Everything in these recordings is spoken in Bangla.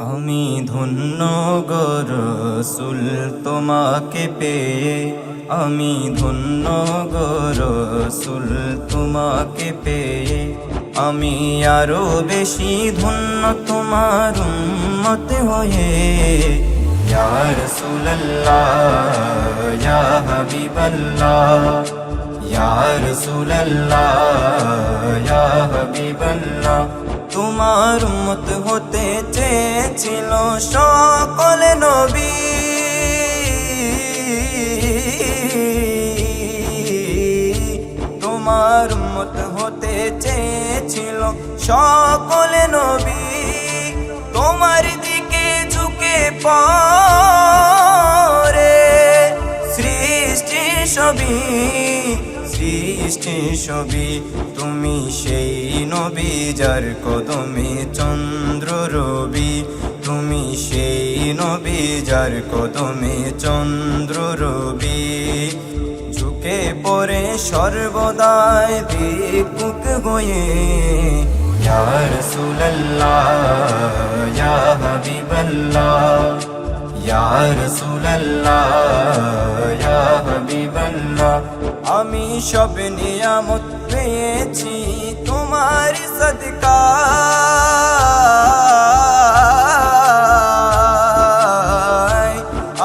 আমি ধন্য গরসুল তোমাকে পেয়ে। আমি ধন্য গরসুল তোমাকে পেয়ে। আমি আরও বেশি ধন্য তোমার উম্মত হয়ে। ইয়া রাসূলুল্লাহ, ইয়া হাবিবাল্লাহ, ইয়া রাসূলুল্লাহ, ইয়া হাবিবাল্লাহ। তোমার মত হতে চেয়েছিল সকল নবী। তোমার মত হতে চেয়েছিল সকল নবী। তোমার দিকে ঝুঁকে পরে সৃষ্টি সবই। সৃষ্টি সবই তুমি সেই নবী যার কদমে চন্দ্র রবি। তুমি সেই নবী যার কদমে চন্দ্র রবি। ঝুঁকে পরে সর্বদায় দিকুক হয়ে, ইয়া রাসূলুল্লাহ, ইয়া হাবিবাল্লাহ ইয়া হাবিবাল্লাহ। আমি সব নিয়ামত পেয়েছি তোমার সদকা।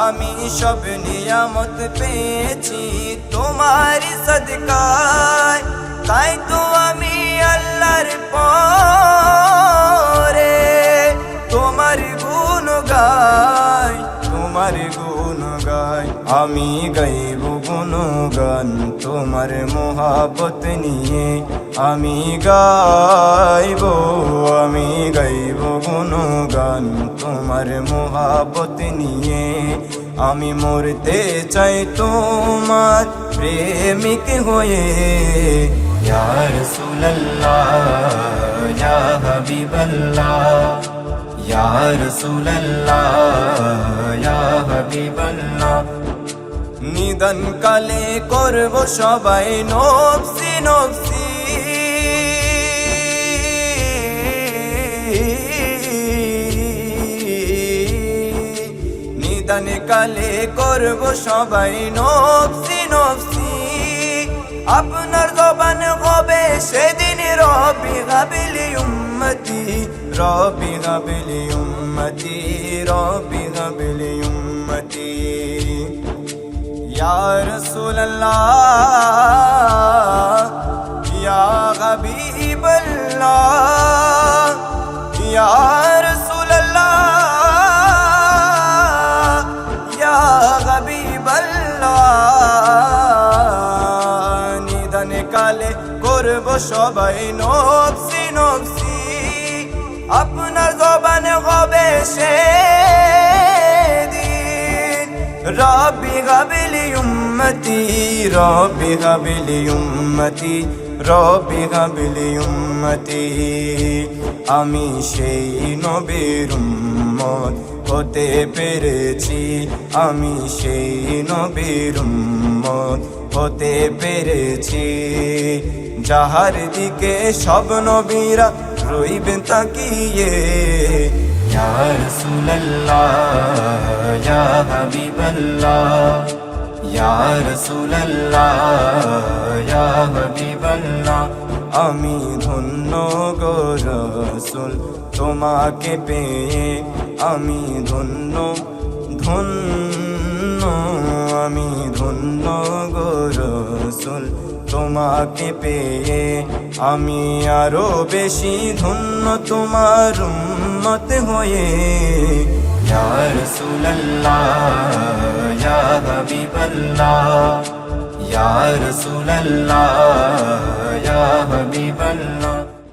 আমি সব নিয়ামত পেয়েছি তোমার সদকায়। তাই তো আমি আল্লাহর পরে তোমার গুণ গাই তোমার গুণ গাই আমি গাইব গুণগান তোমার মোহাবত নিয়ে। আমি গাইব আমি গাইব গুণগান তোমার মোহাবত নিয়ে। আমি মরতে চাই তোমার প্রেমিক হয়ে। ইয়া রাসূলুল্লাহ, ইয়া হাবিবাল্লাহ। ইয়া রাসূলুল্লাহ ইয়া হাবিবাল্লাহ নিদান কালে করব সবাই নফসি নফসি নিদান কালে করব সবাই নফসি নফসি আপনার জবান হবে সেদিন রবি গাবিলি উম্মতি রবি গাবিলি উম্মতি রবি গাবিলি উম্মতি يا رسول الله يا حبيب الله يا رسول الله يا حبيب الله নিদান কালে করব সবাই নফসি নফসি আপনার জবানে হবে সেদিন। রবি গাবিলি উম্মতি, রবি গাবিলি উম্মতি, রবি গাবিলি উম্মতি। আমি সেই নবীর উম্মত হতে পেরেছি। আমি সেই নবীর উম্মত হতে পেরেছি। যাহার দিকে সব নবীরা রইবেন তাকিয়ে। আমি ধন্য গো তোমাকে পেয়ে। আমি ধন্য ধন্য, আমি ধন্য গো তোমাকে পেয়ে আমি আরও বেশি ধন্য তোমার উম্মত হয়ে। ইয়া রাসূলুল্লাহ, ইয়া হাবিবাল্লাহ, ইয়া রাসূলুল্লাহ, ইয়া হাবিবাল্লাহ।